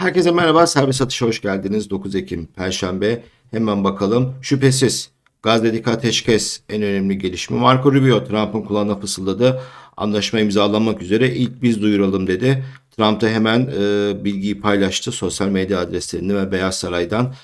Herkese merhaba, serbest atışa hoş geldiniz. 9 Ekim Perşembe. Hemen bakalım. Şüphesiz Gazze'deki ateşkes en önemli gelişme. Marco Rubio, Trump'ın kulağına fısıldadı. Anlaşma imzalanmak üzere ilk biz duyuralım dedi. Trump da hemen e, bilgiyi paylaştı sosyal medya adreslerinde ve Beyaz Saray'dan.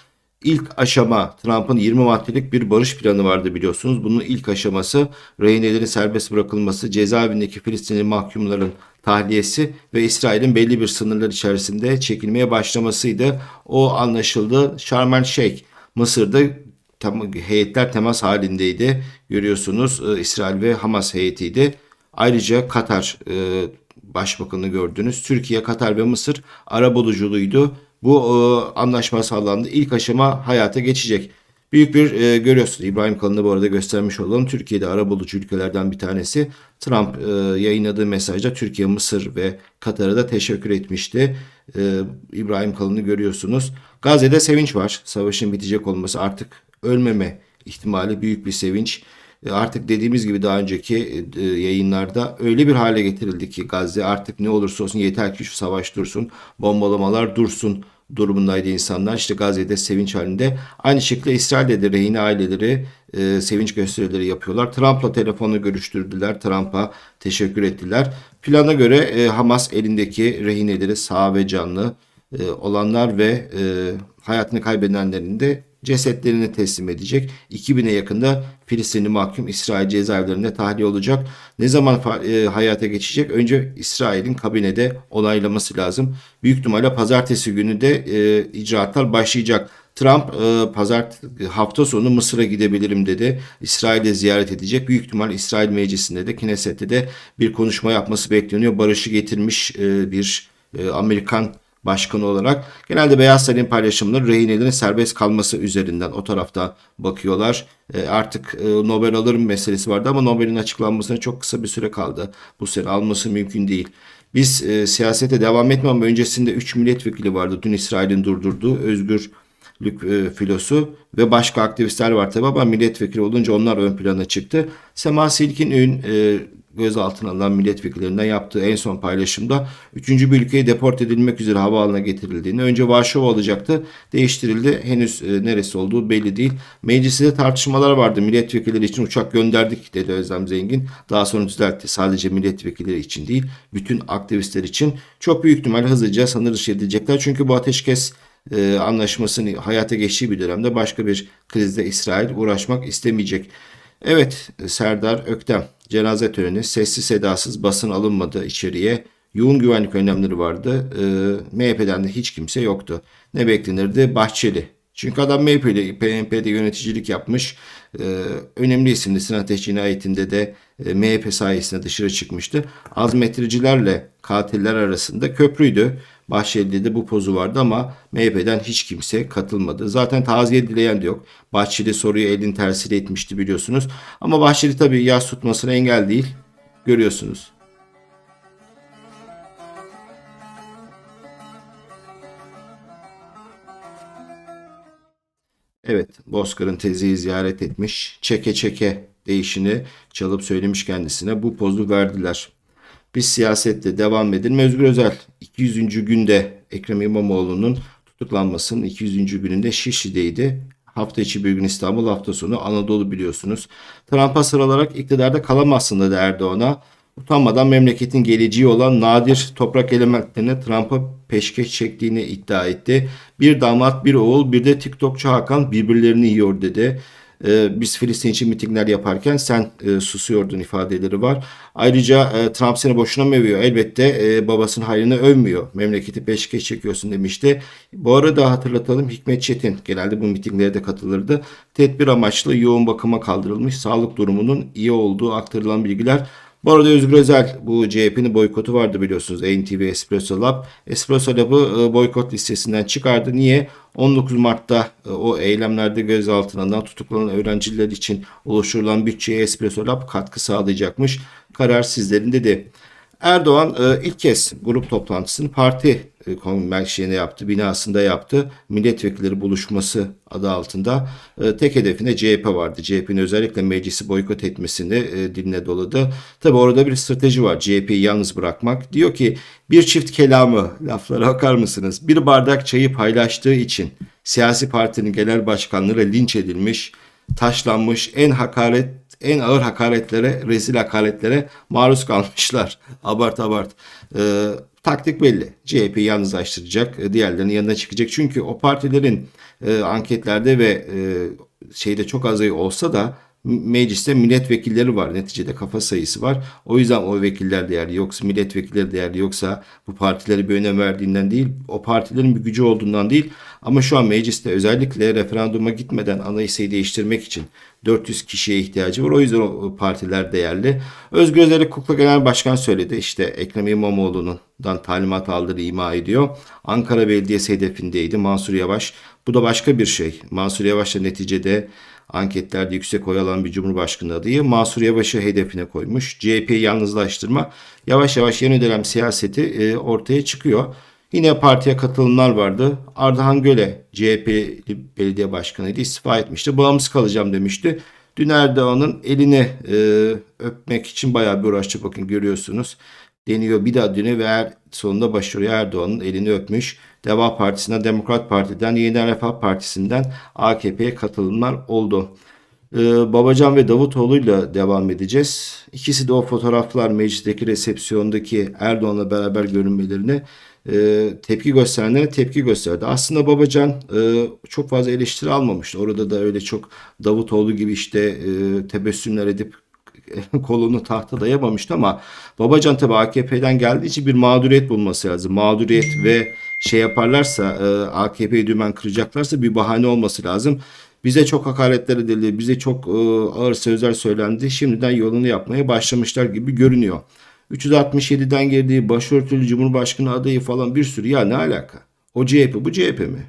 İlk aşama Trump'ın 20 maddelik bir barış planı vardı biliyorsunuz. Bunun ilk aşaması rehinelerin serbest bırakılması, cezaevindeki Filistinli mahkumların tahliyesi ve İsrail'in belli bir sınırlar içerisinde çekilmeye başlamasıydı. O anlaşıldı. Sharm el Sheikh Mısır'da tam, heyetler temas halindeydi. Görüyorsunuz e, İsrail ve Hamas heyetiydi. Ayrıca Katar e, Başbakanı gördünüz. Türkiye, Katar ve Mısır ara buluculuğuydu. Bu e, anlaşma sağlandı. İlk aşama hayata geçecek. Büyük bir e, görüyorsunuz. İbrahim Kalın'ı bu arada göstermiş olalım. Türkiye'de ara bulucu ülkelerden bir tanesi. Trump e, yayınladığı mesajda Türkiye, Mısır ve Katar'a da teşekkür etmişti. E, İbrahim Kalın'ı görüyorsunuz. Gazze'de sevinç var. Savaşın bitecek olması artık ölmeme ihtimali büyük bir sevinç. E, Artık dediğimiz gibi daha önceki e, yayınlarda öyle bir hale getirildi ki Gazze artık ne olursa olsun yeter ki şu savaş dursun, bombalamalar dursun durumundaydı insanlar. İşte Gazze'de sevinç halinde. Aynı şekilde İsrail'de de rehine aileleri e, sevinç gösterileri yapıyorlar. Trump'la telefonla görüştürdüler. Trump'a teşekkür ettiler. Plana göre e, Hamas elindeki rehineleri sağ ve canlı e, olanlar ve e, hayatını kaybedenlerin de cesetlerini teslim edecek. 2000'e yakında Filistinli mahkum İsrail cezaevlerinde tahliye olacak. Ne zaman e, hayata geçecek? Önce İsrail'in kabinede onaylaması lazım. Büyük ihtimalle pazartesi günü de e, icraatlar başlayacak. Trump e, pazar hafta sonu Mısır'a gidebilirim dedi. İsrail'e ziyaret edecek. Büyük ihtimal İsrail Meclisi'nde de Knesset'te de bir konuşma yapması bekleniyor. Barışı getirmiş e, bir e, Amerikan başkanı olarak genelde Beyaz Saray'ın paylaşımları rehinelerin serbest kalması üzerinden o tarafta bakıyorlar. E, artık e, Nobel alırım meselesi vardı ama Nobel'in açıklanmasına çok kısa bir süre kaldı. Bu sene alması mümkün değil. Biz e, siyasete devam etmem ama öncesinde 3 milletvekili vardı. Dün İsrail'in durdurduğu özgürlük e, filosu ve başka aktivistler var tabi ama milletvekili olunca onlar ön plana çıktı. Sema Silkin'in e, gözaltına alınan milletvekillerinden yaptığı en son paylaşımda 3. bir ülkeye deport edilmek üzere havaalanına getirildiğini, önce Varşova olacaktı, değiştirildi. Henüz e, neresi olduğu belli değil. Mecliste tartışmalar vardı. Milletvekilleri için uçak gönderdik dedi Özlem Zengin. Daha sonra düzeltti. Sadece milletvekilleri için değil, bütün aktivistler için çok büyük ihtimalle hızlıca sınır dışı edilecekler. Çünkü bu ateşkes e, anlaşmasının hayata geçtiği bir dönemde başka bir krizde İsrail uğraşmak istemeyecek. Evet Serdar Öktem cenaze töreni sessiz sedasız basın alınmadı içeriye. Yoğun güvenlik önlemleri vardı. Ee, MHP'den de hiç kimse yoktu. Ne beklenirdi? Bahçeli. Çünkü adam MHP'de, PNP'de yöneticilik yapmış. Ee, önemli isimli Sinan Ateş cinayetinde de e, MHP sayesinde dışarı çıkmıştı. Azmettiricilerle katiller arasında köprüydü. Bahçeli'de de bu pozu vardı ama MHP'den hiç kimse katılmadı. Zaten taziye dileyen de yok. Bahçeli soruyu elin tersiyle etmişti biliyorsunuz. Ama Bahçeli tabii yas tutmasına engel değil. Görüyorsunuz. Evet, Bozkır'ın teziyi ziyaret etmiş. Çeke çeke değişini çalıp söylemiş kendisine. Bu pozu verdiler. Biz siyasette devam edelim. Özgür Özel 200. günde Ekrem İmamoğlu'nun tutuklanmasının 200. gününde Şişli'deydi. Hafta içi bir gün İstanbul, hafta sonu Anadolu biliyorsunuz. Trump'a sıralarak iktidarda kalamazsın dedi Erdoğan'a. Utanmadan memleketin geleceği olan nadir toprak elementlerini Trump'a peşkeş çektiğini iddia etti. Bir damat, bir oğul, bir de TikTokçu Hakan birbirlerini yiyor dedi. Ee, biz Filistin için mitingler yaparken sen e, susuyordun ifadeleri var. Ayrıca e, Trump seni boşuna mı övüyor? Elbette e, babasının hayrını övmüyor. Memleketi peşkeş çekiyorsun demişti. Bu arada hatırlatalım Hikmet Çetin genelde bu mitinglere de katılırdı. Tedbir amaçlı yoğun bakıma kaldırılmış sağlık durumunun iyi olduğu aktarılan bilgiler bu arada Özgür Özel bu CHP'nin boykotu vardı biliyorsunuz NTV Espresso Lab. Espresso Lab'ı e, boykot listesinden çıkardı. Niye? 19 Mart'ta e, o eylemlerde gözaltına tutuklanan öğrenciler için oluşturulan bütçeye Espresso Lab katkı sağlayacakmış. Karar sizlerin dedi. Erdoğan e, ilk kez grup toplantısını parti şeyine yaptı, binasında yaptı. Milletvekilleri buluşması adı altında e, tek hedefinde CHP vardı. CHP'nin özellikle meclisi boykot etmesini e, diline doladı. Tabi orada bir strateji var. CHP'yi yalnız bırakmak. Diyor ki bir çift kelamı laflara bakar mısınız? Bir bardak çayı paylaştığı için siyasi partinin genel başkanları linç edilmiş, taşlanmış, en hakaret en ağır hakaretlere, rezil hakaretlere maruz kalmışlar. Abart abart. Ee, taktik belli. CHP yalnızlaştıracak, e, diğerlerinin yanına çıkacak. Çünkü o partilerin e, anketlerde ve e, şeyde çok az olsa da mecliste milletvekilleri var. Neticede kafa sayısı var. O yüzden o vekiller değerli yoksa milletvekilleri değerli yoksa bu partilere bir önem verdiğinden değil o partilerin bir gücü olduğundan değil ama şu an mecliste özellikle referanduma gitmeden anayasayı değiştirmek için 400 kişiye ihtiyacı var. O yüzden o partiler değerli. Özgür Özellik Kukla Genel Başkan söyledi. İşte Ekrem İmamoğlu'ndan talimat aldığını ima ediyor. Ankara Belediyesi hedefindeydi. Mansur Yavaş. Bu da başka bir şey. Mansur Yavaş da neticede anketlerde yüksek oy alan bir cumhurbaşkanı adayı Mansur Yavaş'ı hedefine koymuş. CHP'yi yalnızlaştırma yavaş yavaş yeni dönem siyaseti e, ortaya çıkıyor. Yine partiye katılımlar vardı. Ardahan Göle CHP belediye başkanıydı istifa etmişti. Bağımsız kalacağım demişti. Dün Erdoğan'ın elini e, öpmek için bayağı bir uğraştı bakın görüyorsunuz. Deniyor bir daha dünü ve er, sonunda başarıyor Erdoğan'ın elini öpmüş. Deva Partisi'nden, Demokrat Parti'den, Yeniden Refah Partisi'nden AKP'ye katılımlar oldu. Ee, Babacan ve Davutoğlu'yla devam edeceğiz. İkisi de o fotoğraflar meclisteki resepsiyondaki Erdoğan'la beraber görünmelerini e, tepki gösterenlere tepki gösterdi. Aslında Babacan e, çok fazla eleştiri almamıştı. Orada da öyle çok Davutoğlu gibi işte e, tebessümler edip kolunu tahta dayamamıştı ama Babacan tabi AKP'den geldiği için bir mağduriyet bulması lazım. Mağduriyet ve şey yaparlarsa e, AKP'yi dümen kıracaklarsa bir bahane olması lazım. Bize çok hakaretler edildi, bize çok e, ağır sözler söylendi. Şimdiden yolunu yapmaya başlamışlar gibi görünüyor. 367'den girdiği başörtülü Cumhurbaşkanı adayı falan bir sürü ya ne alaka? O CHP bu CHP mi?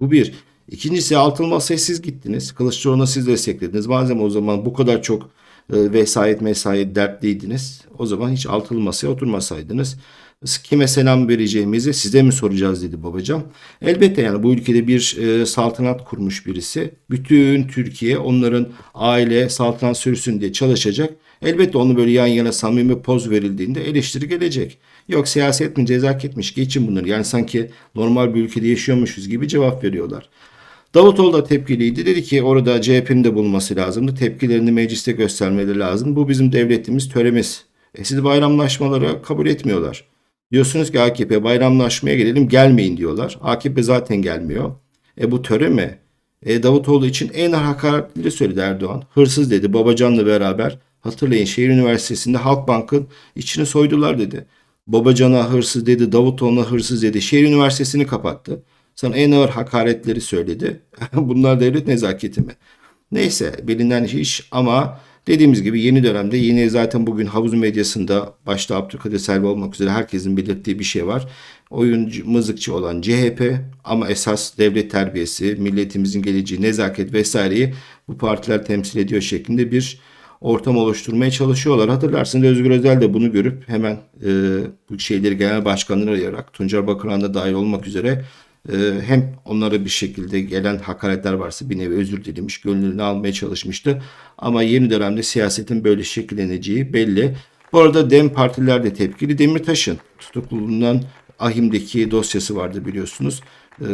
Bu bir. İkincisi altılı masaya siz gittiniz. Kılıçdaroğlu'na siz desteklediniz. Madem o zaman bu kadar çok e, vesayet mesayet dertliydiniz. O zaman hiç altılı masaya oturmasaydınız. Kime selam vereceğimizi size mi soracağız dedi babacığım. Elbette yani bu ülkede bir e, saltanat kurmuş birisi. Bütün Türkiye onların aile saltanat sürsün diye çalışacak. Elbette onu böyle yan yana samimi poz verildiğinde eleştiri gelecek. Yok siyaset mi cezaketmiş geçin bunları. Yani sanki normal bir ülkede yaşıyormuşuz gibi cevap veriyorlar. Davutoğlu da tepkiliydi. Dedi ki orada CHP'nin de bulunması lazımdı. Tepkilerini mecliste göstermeleri lazım. Bu bizim devletimiz, töremiz. E siz bayramlaşmaları kabul etmiyorlar. Diyorsunuz ki AKP bayramlaşmaya gelelim gelmeyin diyorlar. AKP zaten gelmiyor. E bu töre mi? E Davutoğlu için en hakaretli söyledi Erdoğan. Hırsız dedi Babacan'la beraber. Hatırlayın şehir üniversitesinde Halkbank'ın içini soydular dedi. Babacan'a hırsız dedi, Davutoğlu'na hırsız dedi. Şehir üniversitesini kapattı. Sana en ağır hakaretleri söyledi. Bunlar devlet nezaketi mi? Neyse bilinen iş ama dediğimiz gibi yeni dönemde yine zaten bugün havuz medyasında başta Abdülkadir Selvi olmak üzere herkesin belirttiği bir şey var. Oyuncu, mızıkçı olan CHP ama esas devlet terbiyesi, milletimizin geleceği, nezaket vesaireyi bu partiler temsil ediyor şeklinde bir ortam oluşturmaya çalışıyorlar. Hatırlarsınız Özgür Özel de bunu görüp hemen e, bu şeyleri genel başkanları arayarak Tuncer Bakıran da dahil olmak üzere hem onlara bir şekilde gelen hakaretler varsa bir nevi özür dilemiş, gönlünü almaya çalışmıştı. Ama yeni dönemde siyasetin böyle şekilleneceği belli. Bu arada DEM partiler de tepkili. Demirtaş'ın tutukluluğundan Ahim'deki dosyası vardı biliyorsunuz. E,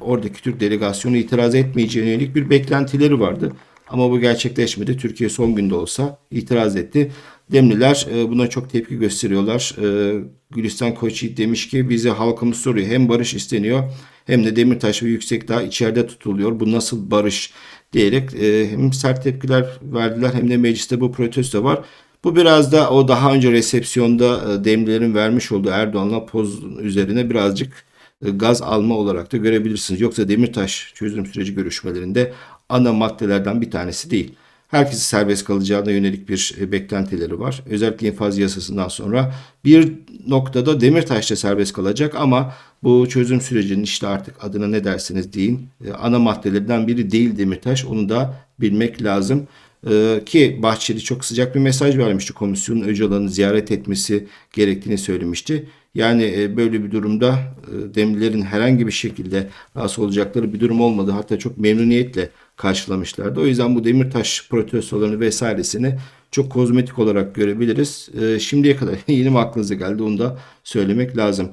oradaki Türk delegasyonu itiraz etmeyeceğine yönelik bir beklentileri vardı. Ama bu gerçekleşmedi. Türkiye son günde olsa itiraz etti. Demliler e, buna çok tepki gösteriyorlar. E, Gülistan Koçyiğit demiş ki bize halkımız soruyor. Hem barış isteniyor hem de Demirtaş ve Yüksekdağ içeride tutuluyor. Bu nasıl barış diyerek e, hem sert tepkiler verdiler hem de mecliste bu protesto var. Bu biraz da o daha önce resepsiyonda Demlilerin vermiş olduğu Erdoğan'la poz üzerine birazcık gaz alma olarak da görebilirsiniz. Yoksa Demirtaş çözüm süreci görüşmelerinde ana maddelerden bir tanesi değil. Herkesi serbest kalacağına yönelik bir e, beklentileri var. Özellikle infaz yasasından sonra bir noktada Demirtaş da serbest kalacak ama bu çözüm sürecinin işte artık adına ne derseniz deyin e, ana maddelerinden biri değil Demirtaş. Onu da bilmek lazım. Ee, ki Bahçeli çok sıcak bir mesaj vermişti komisyonun Öcalan'ı ziyaret etmesi gerektiğini söylemişti. Yani e, böyle bir durumda e, Demirler'in herhangi bir şekilde rahatsız olacakları bir durum olmadı. Hatta çok memnuniyetle karşılamışlardı. O yüzden bu Demirtaş protestolarını vesairesini çok kozmetik olarak görebiliriz. E, şimdiye kadar yeni mi aklınıza geldi onu da söylemek lazım.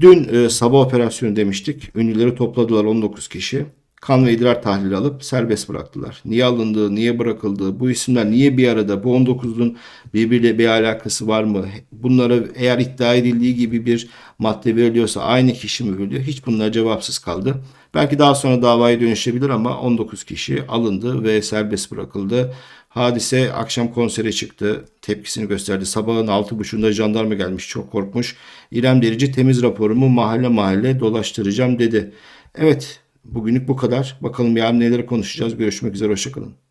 Dün sabah operasyonu demiştik. Ünlüleri topladılar 19 kişi. Kan ve idrar tahlili alıp serbest bıraktılar. Niye alındığı, niye bırakıldığı, bu isimler niye bir arada, bu 19'un birbiriyle bir alakası var mı? Bunlara eğer iddia edildiği gibi bir madde veriliyorsa aynı kişi mi veriliyor? Hiç bunlar cevapsız kaldı. Belki daha sonra davaya dönüşebilir ama 19 kişi alındı ve serbest bırakıldı. Hadise akşam konsere çıktı. Tepkisini gösterdi. Sabahın 6.30'da jandarma gelmiş. Çok korkmuş. İrem Derici temiz raporumu mahalle mahalle dolaştıracağım dedi. Evet bugünlük bu kadar. Bakalım yarın neleri konuşacağız. Görüşmek üzere. Hoşçakalın.